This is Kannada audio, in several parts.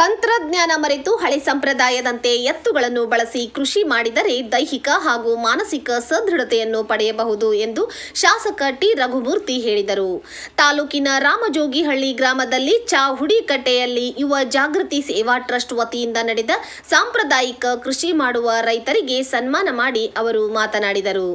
ತಂತ್ರಜ್ಞಾನ ಮರೆತು ಹಳೆ ಸಂಪ್ರದಾಯದಂತೆ ಎತ್ತುಗಳನ್ನು ಬಳಸಿ ಕೃಷಿ ಮಾಡಿದರೆ ದೈಹಿಕ ಹಾಗೂ ಮಾನಸಿಕ ಸದೃಢತೆಯನ್ನು ಪಡೆಯಬಹುದು ಎಂದು ಶಾಸಕ ಟಿ ರಘುಮೂರ್ತಿ ಹೇಳಿದರು. ತಾಲೂಕಿನ ರಾಮಜೋಗಿಹಳ್ಳಿ ಗ್ರಾಮದಲ್ಲಿ ಚಾ ಹುಡಿಕಟ್ಟೆಯಲ್ಲಿ ಯುವ ಜಾಗೃತಿ ಸೇವಾ ಟ್ರಸ್ಟ್ ವತಿಯಿಂದ ನಡೆದ ಸಾಂಪ್ರದಾಯಿಕ ಕೃಷಿ ಮಾಡುವ ರೈತರಿಗೆ ಸನ್ಮಾನ ಮಾಡಿ ಅವರು ಮಾತನಾಡಿದರು.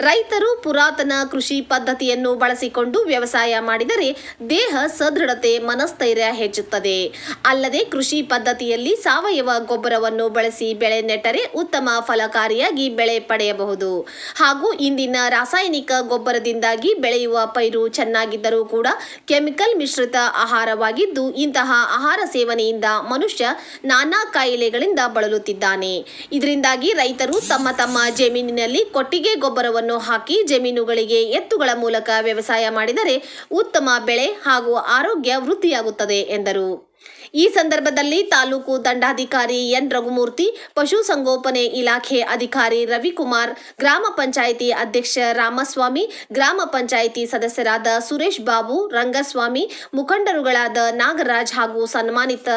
ರೈತರು ಪುರಾತನ ಕೃಷಿ ಪದ್ಧತಿಯನ್ನು ಬಳಸಿಕೊಂಡು ವ್ಯವಸಾಯ ಮಾಡಿದರೆ ದೇಹ ಸದೃಢತೆ, ಮನಸ್ಥೈರ್ಯ ಹೆಚ್ಚುತ್ತದೆ. ಅಲ್ಲದೆ ಕೃಷಿ ಪದ್ಧತಿಯಲ್ಲಿ ಸಾವಯವ ಗೊಬ್ಬರವನ್ನು ಬಳಸಿ ಬೆಳೆ ನೆಟ್ಟರೆ ಉತ್ತಮ ಫಲಕಾರಿಯಾಗಿ ಬೆಳೆ ಪಡೆಯಬಹುದು. ಹಾಗೂ ಇಂದಿನ ರಾಸಾಯನಿಕ ಗೊಬ್ಬರದಿಂದಾಗಿ ಬೆಳೆಯುವ ಪೈರು ಚೆನ್ನಾಗಿದ್ದರೂ ಕೂಡ ಕೆಮಿಕಲ್ ಮಿಶ್ರಿತ ಆಹಾರವಾಗಿದ್ದು ಇಂತಹ ಆಹಾರ ಸೇವನೆಯಿಂದ ಮನುಷ್ಯ ನಾನಾ ಕಾಯಿಲೆಗಳಿಂದ ಬಳಲುತ್ತಿದ್ದಾನೆ. ಇದರಿಂದಾಗಿ ರೈತರು ತಮ್ಮ ತಮ್ಮ ಜಮೀನಿನಲ್ಲಿ ಕೊಟ್ಟಿಗೆ ಗೊಬ್ಬರವನ್ನು ಹಾಕಿ ಜಮೀನುಗಳಿಗೆ ಎತ್ತುಗಳ ಮೂಲಕ ವ್ಯವಸಾಯ ಮಾಡಿದರೆ ಉತ್ತಮ ಬೆಳೆ ಹಾಗೂ ಆರೋಗ್ಯ ವೃದ್ಧಿಯಾಗುತ್ತದೆ ಎಂದರು. ಈ ಸಂದರ್ಭದಲ್ಲಿ ತಾಲೂಕು ದಂಡಾಧಿಕಾರಿ ಎನ್. ರಘುಮೂರ್ತಿ ಪಶುಸಂಗೋಪನೆ ಇಲಾಖೆ ಅಧಿಕಾರಿ ರವಿಕುಮಾರ್, ಗ್ರಾಮ ಪಂಚಾಯಿತಿ ಅಧ್ಯಕ್ಷ ರಾಮಸ್ವಾಮಿ, ಗ್ರಾಮ ಪಂಚಾಯಿತಿ ಸದಸ್ಯರಾದ ಸುರೇಶ್ ಬಾಬು, ರಂಗಸ್ವಾಮಿ, ಮುಖಂಡರುಗಳಾದ ನಾಗರಾಜ್ ಹಾಗೂ ಸನ್ಮಾನಿತ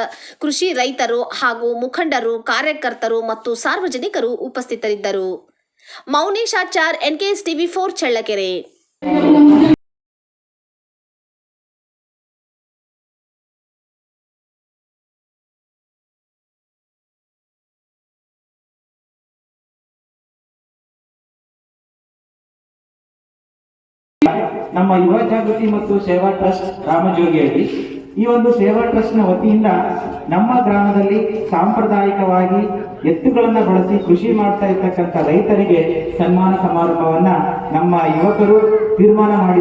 ಕೃಷಿ ರೈತರು ಹಾಗೂ ಮುಖಂಡರು, ಕಾರ್ಯಕರ್ತರು ಮತ್ತು ಸಾರ್ವಜನಿಕರು ಉಪಸ್ಥಿತರಿದ್ದರು. Mauneshachar NKS TV four, Challakere. ನಮ್ಮ ಯುವ ಜಾಗೃತಿ ಮತ್ತು ಸೇವಾ ಟ್ರಸ್ಟ್ ರಾಮಜೋಗಿಯಲ್ಲಿ, ಈ ಒಂದು ಸೇವಾ ಟ್ರಸ್ಟ್ನ ವತಿಯಿಂದ ನಮ್ಮ ಗ್ರಾಮದಲ್ಲಿ ಸಾಂಪ್ರದಾಯಿಕವಾಗಿ ಎತ್ತುಗಳನ್ನ ಬಳಸಿ ಕೃಷಿ ಮಾಡ್ತಾ ಇರ್ತಕ್ಕಂಥ ರೈತರಿಗೆ ಸನ್ಮಾನ ಸಮಾರಂಭವನ್ನ ನಮ್ಮ ಯುವಕರು ತೀರ್ಮಾನ ಮಾಡಿ